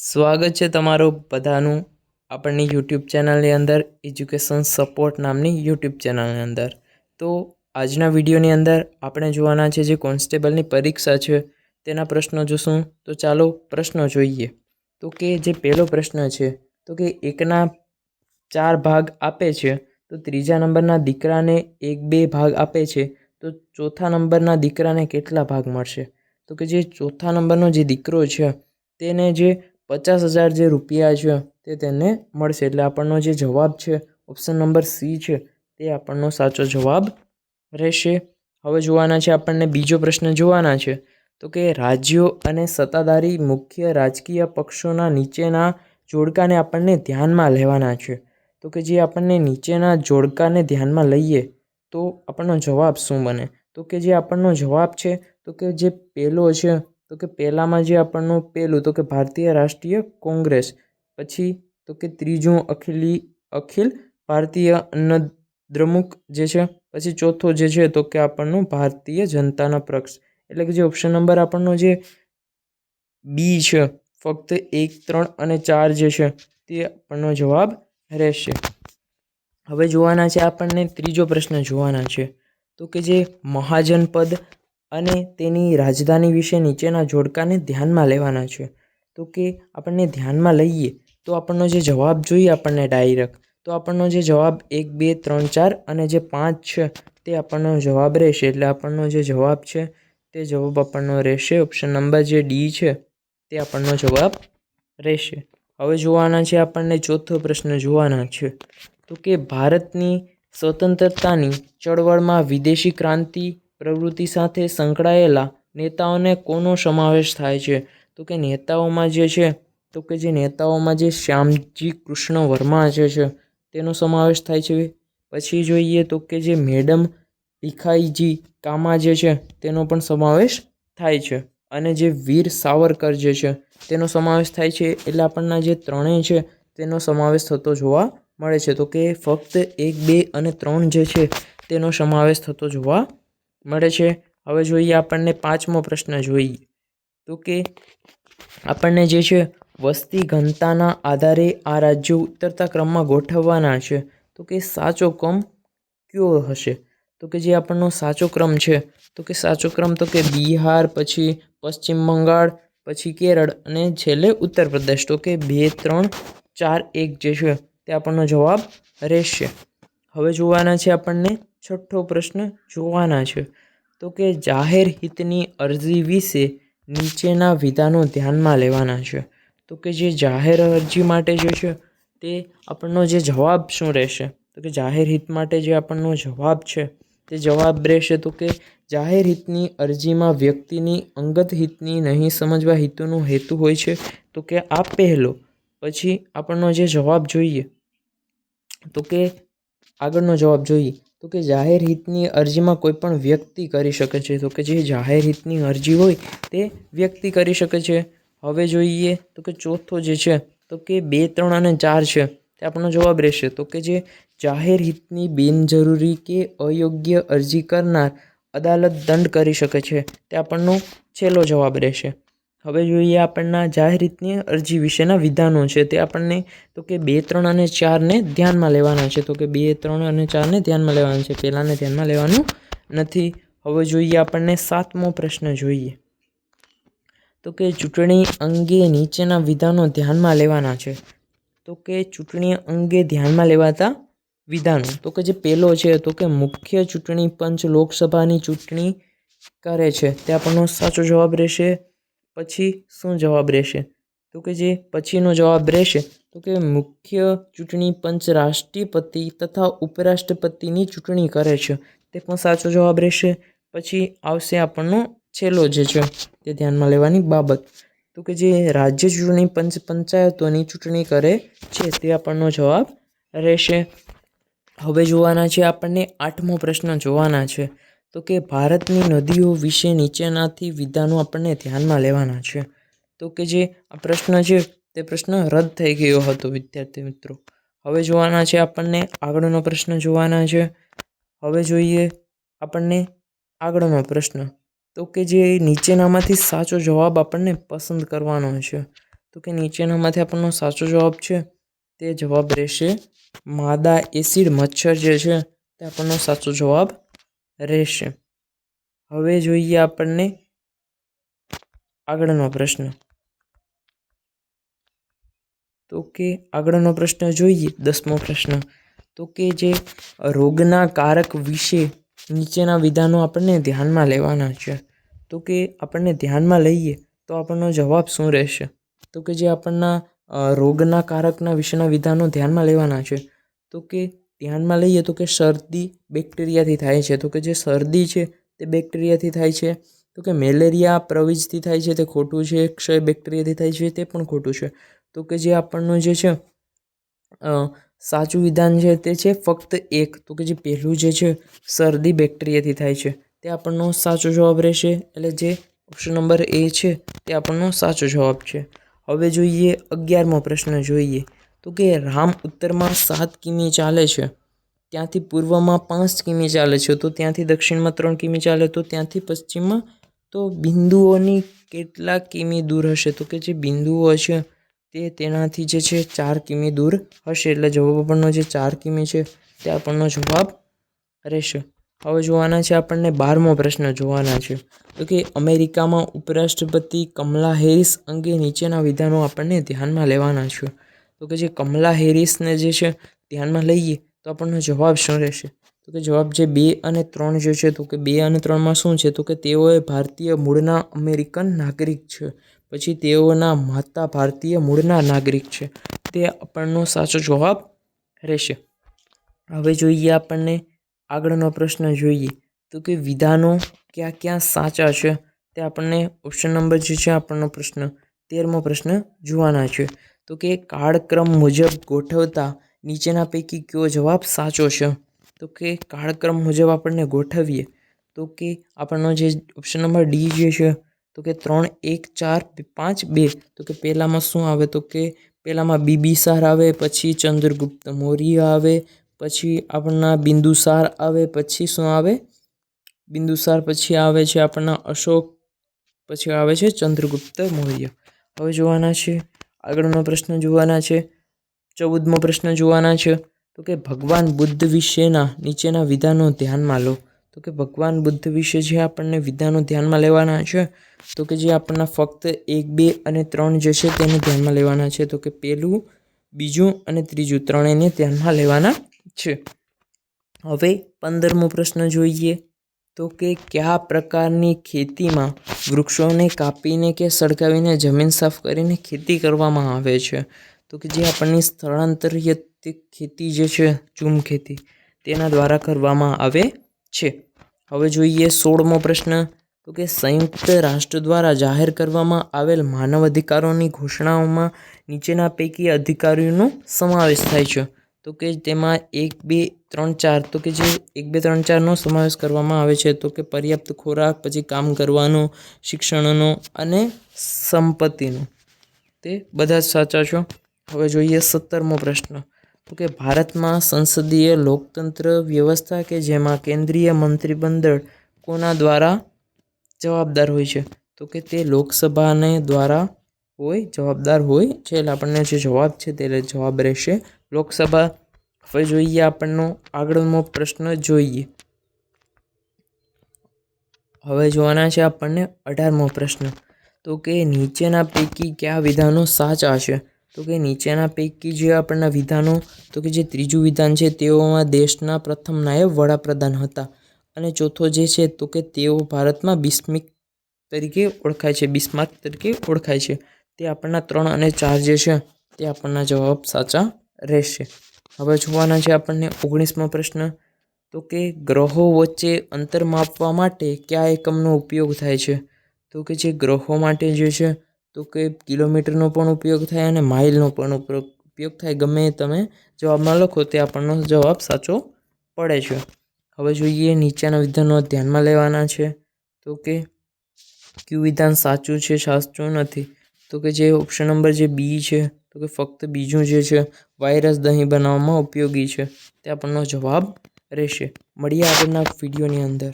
સ્વાગત છે તમારું બધાનું આપણની યુટ્યુબ ચેનલની અંદર એજ્યુકેશન સપોર્ટ નામની યુટ્યુબ ચેનલની અંદર. તો આજના વિડીયોની અંદર આપણે જોવાના છે જે કોન્સ્ટેબલની પરીક્ષા છે, તેના પ્રશ્નો જોશું. તો ચાલો પ્રશ્નો જોઈએ. તો કે જે પહેલો પ્રશ્ન છે, તો કે એકના ચાર ભાગ આપે છે, તો ત્રીજા નંબરના દીકરાને એક બે ભાગ આપે છે, તો ચોથા નંબરના દીકરાને કેટલા ભાગ મળશે? તો કે જે ચોથા નંબરનો જે દીકરો છે, તેને જે પચાસ હજાર જે રૂપિયા છે તે તેને મળશે. એટલે આપણનો જે જવાબ છે ઓપ્શન નંબર સી છે, તે આપણનો સાચો જવાબ રહેશે. હવે જોવાના છે, આપણને બીજો પ્રશ્ન જોવાના છે. તો કે રાજ્યો અને સત્તાધારી મુખ્ય રાજકીય પક્ષોના નીચેના જોડકાને આપણને ધ્યાનમાં લેવાના છે. તો કે જે આપણને નીચેના જોડકાને ધ્યાનમાં લઈએ, તો આપણનો જવાબ શું બને? તો કે જે આપણનો જવાબ છે, તો કે જે પહેલો છે તો કે પહેલામાં જે આપણનું પહેલું તો કે ભારતીય રાષ્ટ્રીય કોંગ્રેસ, પછી તો કે ત્રીજું અખિલી, અખિલ ભારતીય અન્ન દ્રમુક જે છે, પછી ચોથો જે છે, તો કે આપણનું ભારતીય જનતાના પક્ષ. એટલે કે જે ઓપ્શન નંબર આપણનો જે બી છે, ફક્ત એક, ત્રણ અને ચાર જે છે, તે આપણનો જવાબ રહેશે. હવે જોવાના છે આપણને ત્રીજો પ્રશ્ન જોવાના છે. તો કે જે મહાજનપદ અને તેની રાજધાની વિશે નીચેના જોડકાને ધ્યાનમાં લેવાના છે. તો કે આપણને ધ્યાનમાં લઈએ તો આપણનો જે જવાબ જોઈએ આપણને ડાયરેક્ટ તો આપણનો જે જવાબ એક, બે, ત્રણ, ચાર અને જે પાંચ છે તે આપણનો જવાબ રહેશે. એટલે આપણનો જે જવાબ છે તે જવાબ આપણનો રહેશે. ઓપ્શન નંબર જે ડી છે તે આપણનો જવાબ રહેશે. હવે જોવાના છે આપણને ચોથો પ્રશ્ન જોવાના છે. તો કે ભારતની સ્વતંત્રતાની ચળવળમાં વિદેશી ક્રાંતિ પ્રવૃત્તિ સાથે સંકળાયેલા નેતાઓને કોનો સમાવેશ થાય છે? તો કે નેતાઓમાં જે છે, તો કે જે નેતાઓમાં જે શ્યામજી કૃષ્ણ વર્મા જે છે, તેનો સમાવેશ થાય છે. પછી જોઈએ તો કે જે મેડમ ભીખાઈજી કામા જે છે, તેનો પણ સમાવેશ થાય છે. અને જે વીર સાવરકર જે છે, તેનો સમાવેશ થાય છે. એટલે આપણના જે ત્રણેય છે, તેનો સમાવેશ થતો જોવા મળે છે. તો કે ફક્ત એક, બે અને ત્રણ જે છે, તેનો સમાવેશ થતો જોવા મળે છે. હવે જોઈએ આપણને પાંચમો પ્રશ્ન જોઈએ. તો કે આપણને જે છે, વસ્તી ઘનતાના આધારે આ રાજ્યો ઉતરતા ક્રમમાં ગોઠવવાના છે. તો કે સાચો ક્રમ કયો હશે? તો કે જે આપણનો સાચો ક્રમ છે, તો કે સાચો ક્રમ તો કે બિહાર, પછી પશ્ચિમ બંગાળ, પછી કેરળ અને છેલ્લે ઉત્તર પ્રદેશ. તો કે બે, ત્રણ, ચાર, એક જે છે, તે આપણનો જવાબ રહેશે. હવે જોવાના છે આપણને છઠ્ઠો પ્રશ્ન જોવાના છે. તો કે જાહેર હિતની અરજી વિશે નીચેના વિધાનો ધ્યાનમાં લેવાના છે. તો કે જે જાહેર અરજી માટે જે છે તે આપણનો જે જવાબ શું રહેશે? તો કે જાહેર હિત માટે જે આપણનો જવાબ છે તે જવાબ રહેશે તો કે જાહેર હિતની અરજીમાં વ્યક્તિની અંગત હિતની નહીં સમજવા હિતોનો હેતુ હોય છે તો કે આ પહેલો. પછી આપણનો જે જવાબ જોઈએ તો કે આગળનો જવાબ જોઈએ તો કે જાહેર હિતની અરજીમાં કોઈ પણ વ્યક્તિ કરી શકે છે. તો કે જે જાહેર હિતની અરજી હોય તે વ્યક્તિ કરી શકે છે. હવે જોઈએ તો કે ચોથો જે છે તો કે બે, ત્રણ અને ચાર છે તે આપણનો જવાબ રહેશે. તો કે જે જાહેર હિતની બિનજરૂરી કે અયોગ્ય અરજી કરનાર અદાલત દંડ કરી શકે છે તે આપણનો છેલ્લો જવાબ રહેશે. હવે જોઈએ આપણના જાહેર હિતની અરજી વિશેના વિધાનો છે. તે આપણને તો કે બે, ત્રણ અને ચારને ધ્યાનમાં લેવાના છે. તો કે બે, ત્રણ અને ચારને ધ્યાનમાં લેવાના છે. પહેલાંને ધ્યાનમાં લેવાનું નથી. હવે જોઈએ આપણને સાતમો પ્રશ્ન જોઈએ. તો કે ચૂંટણી અંગે નીચેના વિધાનો ધ્યાનમાં લેવાના છે. તો કે ચૂંટણી અંગે ધ્યાનમાં લેવાતા વિધાનો. તો કે જે પહેલો છે, તો કે મુખ્ય ચૂંટણી પંચ લોકસભાની ચૂંટણી કરે છે. તે આપણનો સાચો જવાબ રહેશે. પછી શું જવાબ રહેશે? તો કે જે પછીનો જવાબ રહેશે, તો કે મુખ્ય ચૂંટણી પંચ રાષ્ટ્રપતિ તથા ઉપરાષ્ટ્રપતિની ચૂંટણી કરે છે. તે પણ સાચો જવાબ રહેશે. પછી આવશે આપણનો છેલ્લો જે છે, તે ધ્યાનમાં લેવાની બાબત. તો કે જે રાજ્ય ચૂંટણી પંચ પંચાયતોની ચૂંટણી કરે છે, તે આપણનો જવાબ રહેશે. હવે જોવાના છે આપણને આઠમો પ્રશ્ન જોવાના છે. તો કે ભારતની નદીઓ વિશે નીચેનાથી વિધાનો આપણને ધ્યાનમાં લેવાના છે. તો કે જે આ પ્રશ્ન છે, તે પ્રશ્ન રદ થઈ ગયો હતો, વિદ્યાર્થી મિત્રો. હવે જોવાના છે આપણને આગળનો પ્રશ્ન જોવાના છે. હવે જોઈએ આપણને આગળનો પ્રશ્ન. તો કે જે નીચેનામાંથી સાચો જવાબ આપણને પસંદ કરવાનો છે. તો કે નીચેનામાંથી આપણનો સાચો જવાબ છે, તે જવાબ રહેશે, માદા એસિડ મચ્છર જે છે, તે આપણનો સાચો જવાબ રહેશે. હવે જોઈએ આપણને આગળનો પ્રશ્ન. તો કે આગળનો પ્રશ્ન જોઈએ, દસમો પ્રશ્ન. તો કે જે રોગના કારક વિશે નીચેના વિધાનો આપણને ધ્યાનમાં લેવાના છે. તો કે આપણને ધ્યાનમાં લઈએ તો આપણનો જવાબ શું રહેશે? તો કે જે આપણના રોગના કારકના વિશેના વિધાનો ધ્યાનમાં લેવાના છે. તો કે ધ્યાનમાં લઈએ તો કે શરદી બેક્ટેરિયાથી થાય છે. તો કે જે શરદી છે તે બેક્ટેરિયાથી થાય છે. તો કે મેલેરિયા પ્રવીજથી થાય છે તે ખોટું છે, ક્ષય બેક્ટેરિયાથી થાય છે તે પણ ખોટું છે. તો કે જે આપણનું જે છે સાચું વિધાન છે તે છે ફક્ત એક. તો કે જે પહેલું જે છે શરદી બેક્ટેરિયાથી થાય છે તે આપણનો સાચો જવાબ રહેશે. એટલે જે ઓપ્શન નંબર એ છે તે આપણનો સાચો જવાબ છે. હવે જોઈએ અગિયારમો પ્રશ્ન જોઈએ. તો કે રામ ઉત્તરમાં સાત કિમી ચાલે છે, ત્યાંથી પૂર્વમાં પાંચ કિમી ચાલે છે, તો ત્યાંથી દક્ષિણમાં ત્રણ કિમી ચાલે, તો ત્યાંથી પશ્ચિમમાં તો બિંદુઓની કેટલા કિમી દૂર હશે? તો કે જે બિંદુઓ છે તે તેનાથી જે છે ચાર કિમી દૂર હશે. એટલે જવાબ આપણનો જે ચાર કિમી છે તે આપણનો જવાબ રહેશે. હવે જોવાના છે આપણને બારમો પ્રશ્ન જોવાના છે. તો કે અમેરિકામાં ઉપરાષ્ટ્રપતિ કમલા હેરિસ અંગે નીચેના વિધાનો આપણને ધ્યાનમાં લેવાના છે. તો કે જે કમલા હેરિસને જે છે ધ્યાનમાં લઈએ તો આપણનો જવાબ શું રહેશે? તો કે જવાબ જે બે અને ત્રણ જે છે, તો કે બે અને ત્રણમાં શું છે? તો કે તેઓએ ભારતીય મૂળના અમેરિકન નાગરિક છે. પછી તેઓના માતા ભારતીય મૂળના નાગરિક છે. તે આપણનો સાચો જવાબ રહેશે. હવે જોઈએ આપણને આગળનો પ્રશ્ન જોઈએ. તો કે વિધાનો ક્યાં ક્યાં સાચા છે? તે આપણને ઓપ્શન નંબર જે છે, આપણનો પ્રશ્ન તેરમો પ્રશ્ન જોવાના છે. તો કે કાળક્રમ મુજબ ગોઠવતા નીચેના પૈકી કયો જવાબ સાચો છે? તો કે કાળક્રમ મુજબ આપણને ગોઠવીએ. તો કે આપણનો જે ઓપ્શન નંબર ડી જે છે, તો કે ત્રણ, એક, ચાર પાંચ, બે. તો કે પહેલામાં શું આવે? તો કે પહેલાંમાં બીબીસાર આવે, પછી ચંદ્રગુપ્ત મૌર્ય આવે, પછી આપણના બિંદુસાર આવે, પછી શું આવે? બિંદુસાર પછી આવે છે આપણના અશોક, પછી આવે છે ચંદ્રગુપ્ત મૌર્ય. હવે જોવાના છે આગળનો પ્રશ્ન જોવાના છે, ચૌદમો પ્રશ્ન જોવાના છે, તો કે ભગવાન બુદ્ધ વિશેના નીચેના વિધાનો ધ્યાનમાં લો. તો કે ભગવાન બુદ્ધ વિશે જે આપણને વિધાનો ધ્યાનમાં લેવાના છે, તો કે જે આપણને ફક્ત એક, બે અને ત્રણ જે છે તેને ધ્યાનમાં લેવાના છે, તો કે પહેલું, બીજું અને ત્રીજું ત્રણેયને ધ્યાનમાં લેવાના છે. હવે પંદરમો પ્રશ્ન જોઈએ. તો કે કયા પ્રકારની ખેતીમાં વૃક્ષોને કાપીને કે સળગાવીને જમીન સાફ કરીને ખેતી કરવામાં આવે છે? તો કે જે આપણની સ્થળાંતરિત ખેતી જે છે, ચૂમ ખેતી, તેના દ્વારા કરવામાં આવે છે. હવે જોઈએ સોળમો પ્રશ્ન. તો કે સંયુક્ત રાષ્ટ્ર દ્વારા જાહેર કરવામાં આવેલ માનવ અધિકારોની ઘોષણાઓમાં નીચેના પૈકી અધિકારીઓનો સમાવેશ થાય છે. તો કે તેમાં એક, બે, ત્રણ, ચાર, તો કે જે એક, બે, ત્રણ, ચારનો સમાવેશ કરવામાં આવે છે, તો કે પર્યાપ્ત ખોરાક, પછી કામ કરવાનો, શિક્ષણનો અને સંપત્તિનો. તે બધા જ સાચા છો? હવે જોઈએ સત્તરમો પ્રશ્ન. તો કે ભારતમાં સંસદીય લોકતંત્ર વ્યવસ્થા કે જેમાં કેન્દ્રીય મંત્રીમંડળ કોના દ્વારા જવાબદાર હોય છે? તો કે તે લોકસભાને દ્વારા હોય, જવાબદાર હોય છે એટલે આપણને જે જવાબ છે તે જવાબ રહેશે લોકસભા. હવે જોઈએ આપણનો આગળનો પ્રશ્ન જોઈએ. હવે જોવાના છે આપણને અઢારમો પ્રશ્ન. તો કે નીચેના પૈકી કયા વિધાનો સાચા છે? તો કે નીચેના પૈકી જે આપણના વિધાનો, તો કે જે ત્રીજું વિધાન છે તેઓમાં દેશના પ્રથમ નાયબ વડાપ્રધાન હતા. અને ચોથો જે છે તો કે તેઓ ભારતમાં બિસ્મિક તરીકે ઓળખાય છે, બિસ્માર્ક તરીકે ઓળખાય છે. તે આપણના ત્રણ અને ચાર જે છે તે આપણના જવાબ સાચા રહેશે. હવે જોવાના છે આપણને ઓગણીસમો પ્રશ્ન. તો કે ગ્રહો વચ્ચે અંતર માપવા માટે કયા એકમનો ઉપયોગ થાય છે? તો કે જે ગ્રહો માટે જે છે, તો કે કિલોમીટરનો પણ ઉપયોગ થાય અને માઇલનો પણ ઉપયોગ થાય. ગમે તમે જવાબમાં લખો તે આપણનો જવાબ સાચો પડે છે. હવે જોઈએ નીચેના વિધાનો ધ્યાનમાં લેવાના છે. તો કે કયું વિધાન સાચું છે, સાચું નથી? તો કે જે ઓપ્શન નંબર જે બી છે કે ફક્ત બીજું જે છે, વાયરસ દહીં બનાવવામાં ઉપયોગી છે, તે આપણનો જવાબ રહેશે. મળીએ આગળના વિડીયોની અંદર.